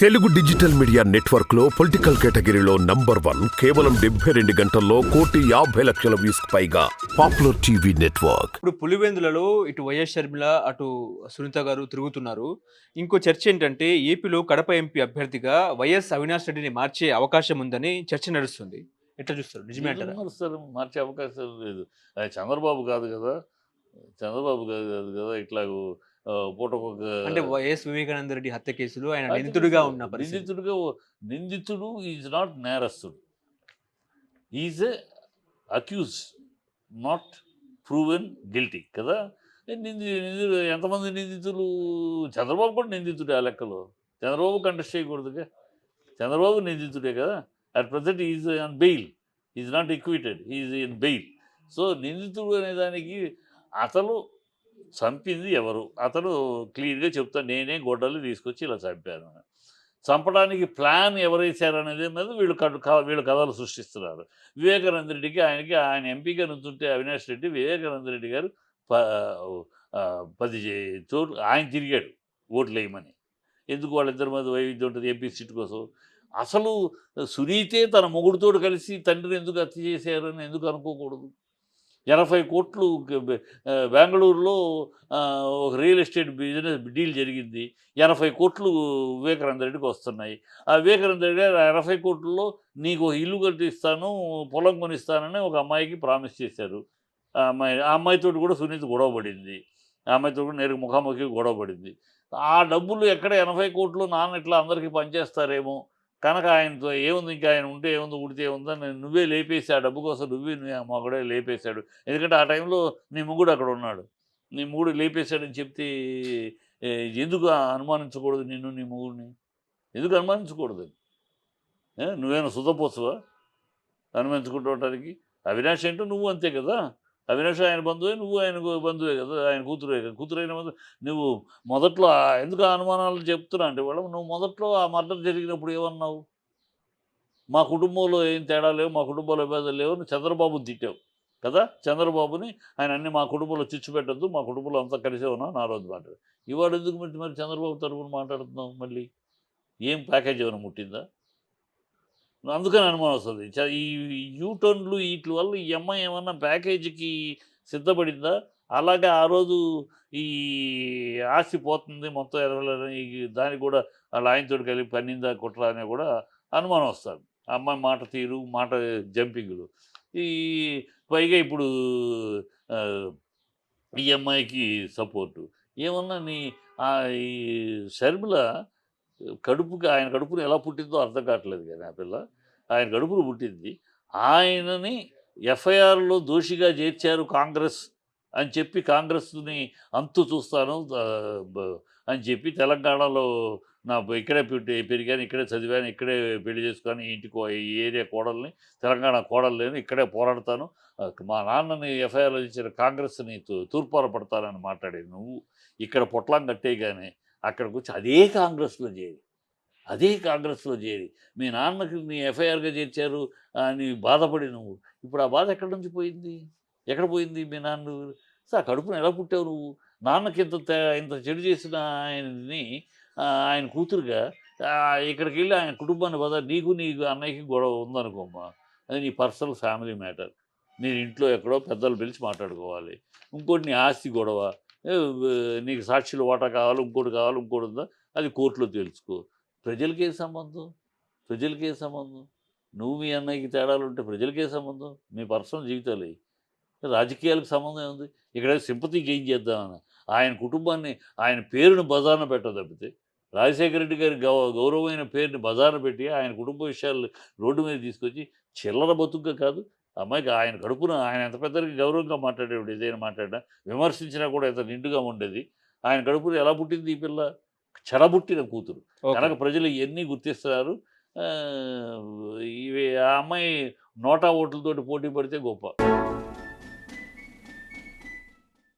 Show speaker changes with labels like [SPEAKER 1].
[SPEAKER 1] Telugu digital media నెట్వర్క్లో political కేటగిరీలో number one కేవలం డెబ్బై రెండు గంటల్లో కోటి యాభై లక్షల వ్యూస్ పైగా పాపులర్ టీవీ నెట్వర్క్.
[SPEAKER 2] ఇప్పుడు పులివెందులలో ఇటు వైఎస్ షర్మిల అటు సునీత గారు తిరుగుతున్నారు. ఇంకో చర్చ ఏంటంటే ఏపీలో కడప ఎంపీ అభ్యర్థిగా వైఎస్ అవినాష్ రెడ్డిని మార్చే అవకాశం ఉందని చర్చ నడుస్తుంది. ఎట్లా చూస్తారు? నిజమే అంటారా?
[SPEAKER 3] మార్చే అవకాశం లేదు. చంద్రబాబు కాదు కదా. చంద్రబాబు కాదు కాదు కదా ఇట్లా పూటకొక
[SPEAKER 2] అంటే వైఎస్ వివేకానంద రెడ్డి హత్య కేసులో ఆయన నిందితుడిగా ఉన్న
[SPEAKER 3] నిందితుడిగా నిందితుడు ఈజ్ నాట్ నేరస్తుడు. Is a accused not proven guilty కదా? నింది నిందితుడు ఎంతమంది నిందితులు? చంద్రబాబు కూడా నిందితుడే ఆ లెక్కలో. చంద్రబాబు కంటెస్ట్ చేయకూడదుగా. చంద్రబాబు నిందితుడే కదా? At present is on bail. Is not acquitted is in bail. So నిందితుడు అనే దానికి అతను చంపింది ఎవరు? అతను క్లియర్గా చెప్తాను నేనే గొడ్డలు తీసుకొచ్చి ఇలా చంపాను. అని. చంపడానికి ప్లాన్ ఎవరు మీద వీళ్ళు కథ వీళ్ళు కథలు సృష్టిస్తున్నారు. వివేకానంద రెడ్డికి ఆయనకి ఆయన ఎంపీగా నుంచుంటే అవినాష్ రెడ్డి వివేకానంద రెడ్డి గారు ప పది చోట్లు ఆయన తిరిగాడు ఓట్లు వేయమని ఎందుకు వాళ్ళిద్దరి మీద వైవిధ్యం ఉంటుంది? ఎంపీ సీట్ కోసం. అసలు సునీతే తన మొగుడుతోడు కలిసి తండ్రిని ఎందుకు హత్య చేశారని ఎందుకు అనుకోకూడదు? ఎనభై కోట్లు బెంగళూరులో ఒక రియల్ ఎస్టేట్ బిజినెస్ డీల్ జరిగింది. ఎనభై కోట్లు వివేకానంద రెడ్డికి వస్తున్నాయి. ఆ వివేకానంద రెడ్డి గారు ఆ ఎనభై కోట్లలో నీకు ఒక ఇల్లు కట్టిస్తాను పొలం కొనిస్తానని ఒక అమ్మాయికి ప్రామిస్ చేశారు. ఆ అమ్మాయి ఆ అమ్మాయితో కూడా సునీత గొడవ పడింది. ఆ అమ్మాయితో కూడా నేరుగా ముఖాముఖి గొడవ పడింది. ఆ డబ్బులు ఎక్కడ ఎనభై కోట్లు నాన్న ఇట్లా అందరికీ పనిచేస్తారేమో కనుక ఆయనతో ఏముంది? ఇంకా ఆయన ఉంటే ఏముంది? ఉడితే ఏముందని నువ్వే లేపేసి ఆ డబ్బు కోసం నువ్వే నీ మొగడే లేపేశాడు. ఎందుకంటే ఆ టైంలో నీ ముగ్గుడు అక్కడ ఉన్నాడు. నీ ముగ్గుడు లేపేశాడని చెప్తే ఎందుకు అనుమానించకూడదు నిన్ను నీ ముగ్గుడిని ఎందుకు అనుమానించకూడదు? ఏ, నువ్వేనా సుధపోసవా అనుమానించుకుంటుంటానికి అవినాష్ ఏంటో నువ్వు అంతే కదా? అవినాష్ ఆయన బంధువే నువ్వు ఆయన బంధువే కదా ఆయన కూతురే కదా. కూతురు అయిన బంధువు నువ్వు మొదట్లో ఎందుకు ఆ అనుమానాలు చెప్తున్నా అంటే వాళ్ళు నువ్వు మొదట్లో ఆ మర్డర్ జరిగినప్పుడు ఏమన్నావు? మా కుటుంబంలో ఏం తేడా లేవు మా కుటుంబంలో ఇబ్బందులు లేవు చంద్రబాబు తిట్టావు కదా. చంద్రబాబుని ఆయన అన్ని మా కుటుంబంలో చిచ్చు పెట్టద్దు మా కుటుంబంలో అంతా కలిసే ఉన్నాం నా రోజు మాట్లాడు ఇవాడు ఎందుకు మరి మరి చంద్రబాబు తరఫున మాట్లాడుతున్నావు మళ్ళీ? ఏం ప్యాకేజ్ ఏమైనా ముట్టిందా? అందుకని అనుమానం వస్తుంది. చ- ఈ యూటర్న్లు వీటి వల్ల ఈ అమ్మాయి ఏమన్నా ప్యాకేజీకి సిద్ధపడిందా? అలాగే ఆ రోజు ఈ ఆస్తి పోతుంది మొత్తం ఎరవలని దానికి కూడా వాళ్ళ ఆయనతో కలిపి పన్నిందా కుట్ర అని కూడా అనుమానం వస్తుంది. అమ్మాయి మాట తీరు మాట జంపింగ్లు. ఈ పైగా ఇప్పుడు ఈ అమ్మాయికి సపోర్టు. ఏమన్నా నీ ఈ షర్మిల కడుపుకి ఆయన కడుపును ఎలా పుట్టిందో అర్థం కావట్లేదు కానీ ఆ పిల్ల. ఆయన కడుపును పుట్టింది. ఆయనని ఎఫ్ఐఆర్లో దోషిగా చేర్చారు కాంగ్రెస్ అని చెప్పి కాంగ్రెస్ని అంతు చూస్తాను అని చెప్పి తెలంగాణలో నా ఇక్కడే పెట్టి పెరిగాను ఇక్కడే చదివాను ఇక్కడే పెళ్ళి చేసుకొని ఇంటికి ఈ ఏరియా కోడల్ని తెలంగాణ కోడలు లేను ఇక్కడే పోరాడతాను. మా నాన్నని ఎఫ్ఐఆర్లో ఇచ్చిన కాంగ్రెస్ని తూ- తూర్పార పడతానని మాట్లాడేది నువ్వు ఇక్కడ పొట్లం కట్టేయగానే అక్కడికి వచ్చి అదే కాంగ్రెస్లో చేరి అదే కాంగ్రెస్లో చేరి మీ నాన్నకి నీ ఎఫ్ఐఆర్గా చేర్చారు అని బాధపడి నువ్వు ఇప్పుడు ఆ బాధ ఎక్కడి నుంచి పోయింది? ఎక్కడ పోయింది మీ నాన్న? సార్ ఆ కడుపున ఎలా పుట్టావు నువ్వు? నాన్నకి ఇంత ఇంత చెడు చేసిన ఆయనని ఆయన కూతురుగా ఇక్కడికి వెళ్ళి ఆయన కుటుంబాన్ని బాధ నీకు నీకు అన్నయ్యకి గొడవ ఉందనుకోమ్మా అది నీ పర్సనల్ ఫ్యామిలీ మ్యాటర్. నేను ఇంట్లో ఎక్కడో పెద్దలు పిలిచి మాట్లాడుకోవాలి. ఇంకోటి నీ ఆస్తి గొడవ నీకు సాక్షులు వాటా కావాలి ఇంకోటి కావాలి ఇంకోటి ఉందా? అది కోర్టులో తెలుసుకో ప్రజలకే సంబంధం? ప్రజలకే సంబంధం? నువ్వు మీ అన్నయ్యకి తేడాలు ఉంటే ప్రజలకే సంబంధం? మీ పర్సనల్ జీవితాలు. రాజకీయాలకు సంబంధం ఉంది ఇక్కడ సింపతి గెయిన్ చేద్దామని. ఆయన కుటుంబాన్ని ఆయన పేరును బజార్న పెట్ట తప్పితే. రాజశేఖర రెడ్డి గారి గౌ గౌరవమైన పేరుని బజార్న పెట్టి ఆయన కుటుంబ విషయాలు రోడ్డు మీద తీసుకొచ్చి చిల్లర బతుకుగా కాదు అమ్మాయికి ఆయన కడుపున ఆయన ఎంత పెద్దరికి గౌరవంగా మాట్లాడేవాడు ఏదైనా మాట్లాడినా విమర్శించినా కూడా ఎంత నిండుగా ఉండేది. ఆయన కడుపున ఎలా పుట్టింది ఈ పిల్ల? చెడబుట్టిన కూతురు. కనుక ప్రజలు ఇవన్నీ గుర్తిస్తున్నారు ఇవి ఆ అమ్మాయి నోటా ఓట్లతోటి పోటీ పడితే గొప్ప.